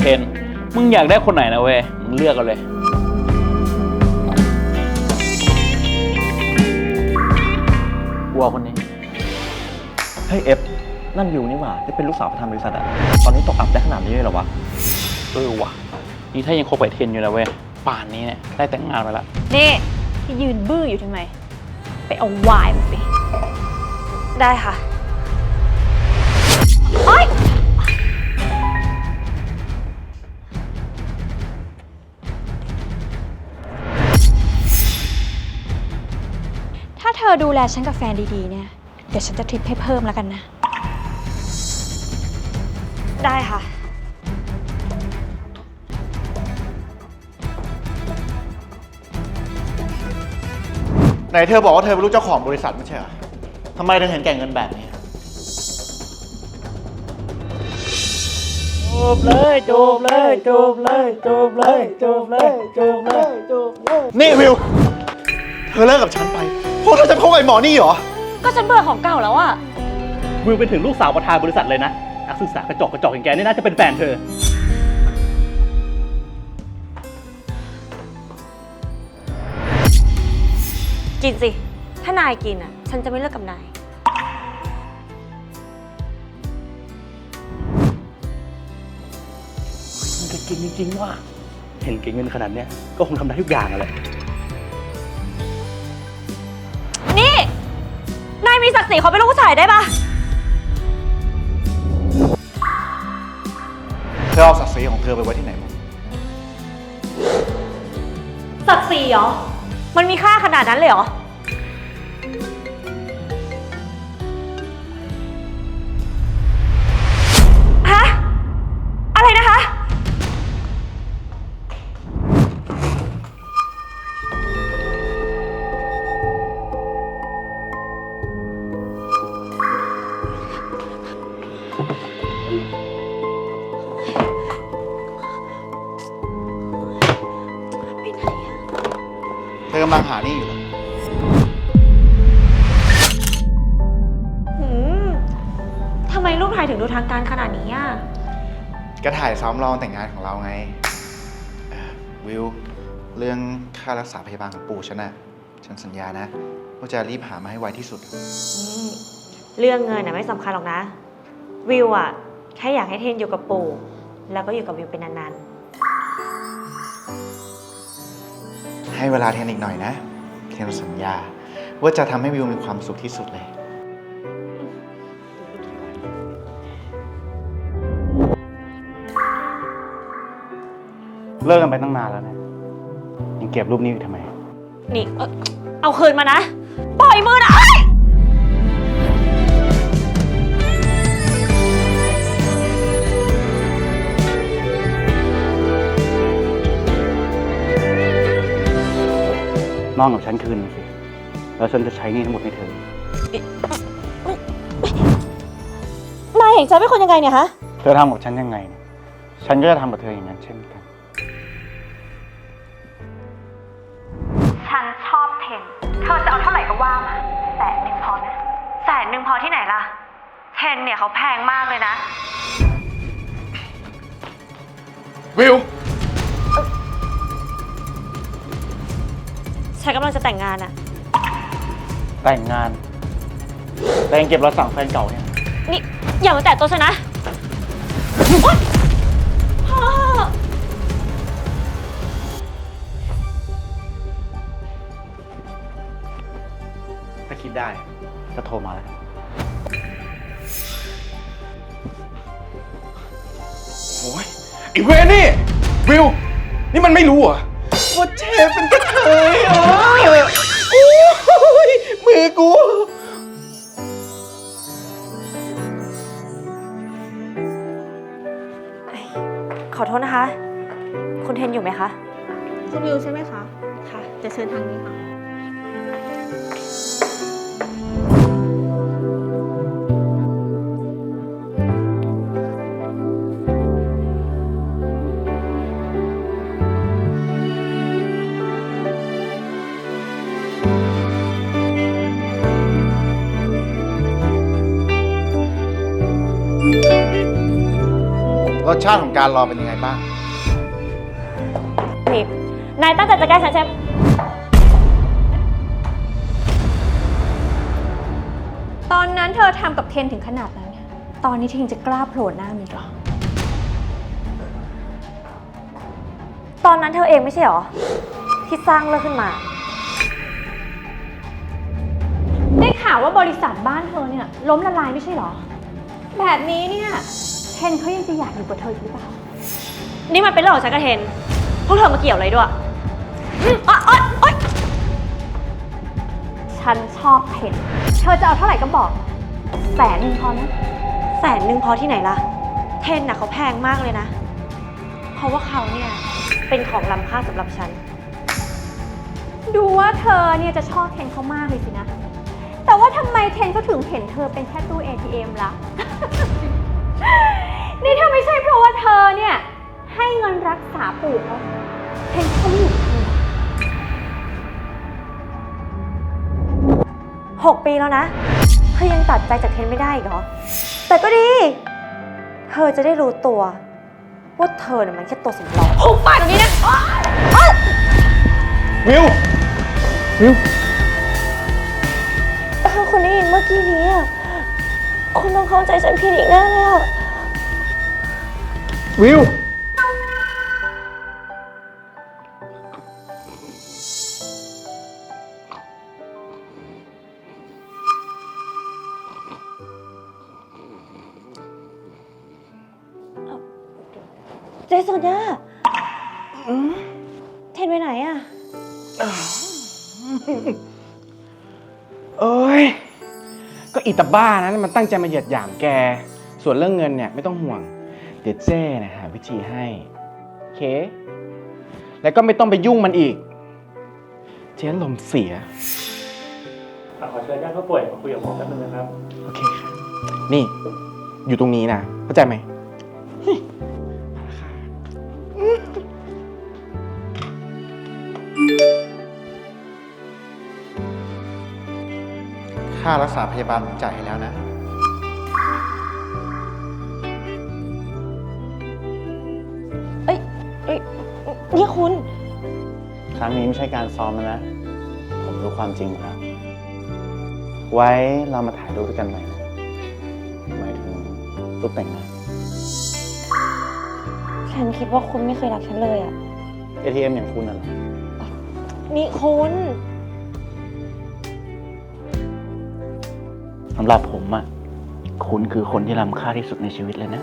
เทนมึงอยากได้คนไหนนะเว้ยมึงเลือกเอาเลย วัวคนนี้ เฮ้ยเอฟ นั่นวิวนี่หว่าที่เป็นลูกสาวประธานบริษัทอะตอนนี้ตกอับได้ขนาดนี้เลยเหรอวะ เออว่ะ นี่ถ้ายังคบไอเทนอยู่นะเว้ย ป่านนี้เนี่ยได้แต่งงานไปแล้วนี่ที่ยืนบื้ออยู่ทำไม ไปเอาวายมาสิ ได้ค่ะโอ๊ย อดูแลฉันกับแฟนดีๆ เนี่ย เดี๋ยวฉันจะทริปให้เพิ่มแล้วกันนะ ได้ค่ะ ไหนเธอบอกว่าเธอเป็นลูกเจ้าของบริษัทไม่ใช่เหรอทำไมเธอเห็นแก่เงินแบบนี้จูบเลยจูบเลยจูบเลยจูบเลยจูบเลยจูบเลยจูบเลย นี่วิว เธอเลิกกับฉันไปเพราะเธอจะคบกับไอ้หมอนี่เหรอ ก็ฉันเบื่อของเก่าแล้วอะวิวเป็นถึงลูกสาวประธานบริษัทเลยนะ นักศึกษากระจอกกระจอกอย่างแกนี่น่าจะเป็นแฟนเธอ กินสิ ถ้านายกินอะฉันจะไม่เลิกกับนาย มันจะกินจริงๆว่ะเห็นเก่งเงินขนาดเนี้ยก็คงทำได้ทุกอย่างอะแหละ นายมีศักดิ์ศรีเขาเป็นลูกผู้ชายได้ปะเธอเอาศักดิ์ศรีของเธอไปไว้ที่ไหนหมดศักดิ์ศรีเหรอ มันมีค่าขนาดนั้นเลยเหรอ เธอกำลังหานี่อยู่เหรอหืมทำไมรูปถ่ายถึงดูทางการขนาดนี้อะก็ถ่ายซ้อมรองแต่งงานของเราไงเอ่อวิว เรื่องค่ารักษาพยาบาลของปู่ฉันน่ะฉันสัญญานะว่าจะรีบหามาให้ไวที่สุดเรื่องเงินน่ะไม่สำคัญหรอกนะ วิวอะ แค่อยากให้เทนอยู่กับปู่ แล้วก็อยู่กับวิวเป็นนานให้เวลาเทนอีกหน่อยนะ เทนสัญญา ว่าจะทำให้วิวมีความสุขที่สุดเลย เลิกกันไปตั้งนานแล้วนะยังเก็บรูปนี้อยู่ทำไม ๆ นี่เอ้ยเอาคืนมานะ ปล่อยมือนะ นอนกับฉันคืนนึงสิ แล้วฉันจะใช้หนี่ทั้งหมดให้เธอ นายเห็นฉันเป็นคนยังไงเนี่ยฮะ เธอทำกับฉันยังไงเนี่ยฉันก็จะทำกับเธออย่างนั้นเช่นกัน ฉันชอบเทน เธอจะเอาเท่าไหร่ก็ว่ามาแสนหนึ่งพอนะแสนหนึ่งพอที่ไหนล่ะ เทนเนี่ยเขาแพงมากเลยนะ วิว ฉันกำลังจะแต่งงานอะแต่งงาน แต่ยังเก็บเราสั่งแฟนเก่าเนี่ย นี่ อย่ามาแตะตัวฉันนะโอ๊ยพ่อถ้าคิดได้ก็โทรมาแล้วกันโอ้ยไอ้เวรนี่ วิว นี่มันไม่รู้เหรอ ว่าเชฟเป็นกระเทยอะโอ้ยมือกู ขอโทษนะคะ คุณเทนอยู่ไหมคะ คุณวิวใช่ไหมคะ ค่ะ จะเชิญทางนี้ค่ะ รสชาติของการรอเป็นยังไงบ้าง นี่นายตั้งใจจะแกล้งฉันใช่ไหมตอนนั้นเธอทำกับเทนถึงขนาดนั้นเนี่ยตอนนี้เทนจะกล้าโผล่หน้ามีกเหรอ ตอนนั้นเธอเองไม่ใช่หรอ ที่สร้างเรื่องขึ้นมา ได้ข่าวว่าบริษัทบ้านเธอเนี่ยล้มละลายไม่ใช่หรอ แบบนี้เนี่ย เทนเขายังจะอยากอยู่กับเธออยู่หรือเปล่า นี่มันเป็นเรื่องของฉันกับเทน พวกเธอมาเกี่ยวอะไรด้วยอืมอ๊ะอ๊ะอ๊ะฉันชอบเทนเธอจะเอาเท่าไหร่ก็บอก แสนหนึ่งพอนะแสนหนึ่งพอที่ไหนล่ะ เทนน่ะเขาแพงมากเลยนะ เพราะว่าเขาเนี่ยเป็นของล้ำค่าสำหรับฉัน ดูว่าเธอเนี่ยจะชอบเทนเขามากเลยสินะ แต่ว่าทำไมเทนเขาถึงเห็นเธอเป็นแค่ตู้ ATM ล่ะ นี่ถ้าไม่ใช่เพราะว่าเธอเนี่ย ให้เงินรักษาปู่เขาเทนเขาไม่อยู่กับเธอหรอกหกปีแล้วนะ เธอยังตัดใจจากเทนไม่ได้อีกเหรอ แต่ก็ดี เธอจะได้รู้ตัว ว่าเธอเนี่ยมันแค่ตัวสำรองหุบปากตรงนี้นะอ๊ะอ๊ะวิว วิวถ้าคุณได้ยินเมื่อกี้นี้อะคุณต้องเข้าใจฉันผิดอีกแน่เลยอะ วิว เจสันย่าเทนไปไหนอะเอ้ย ก็อีตาบ้านะมันตั้งใจมาเหยียดหยามแก ส่วนเรื่องเงินเนี่ยไม่ต้องห่วง เดี๋ยวเจ้นะหาวิธีให้โอเค แล้วก็ไม่ต้องไปยุ่งมันอีก เจ๊ลมณ์เสียขอเชิญญาติผู้ป่วยมาคุยกับผมแป๊บนึงนะครับ โอเคค่ะนี่ อยู่ตรงนี้นะ เข้าใจไหมค่ารักษาพยาบาลผมจ่ายให้แล้วนะ นี่คุณ ครั้งนี้ไม่ใช่การซ้อมแล้วนะ ผมรู้ความจริงหมดแล้ว ไว้เรามาถ่ายรูปด้วยกันใหม่นะหมายถึงรูปแต่งงาน ฉันคิดว่าคุณไม่เคยรักฉันเลยอะ ATM อย่างคุณน่ะเหรอนี่คุณ สำหรับผมอะคุณคือคนที่ล้ำค่าที่สุดในชีวิตเลยนะ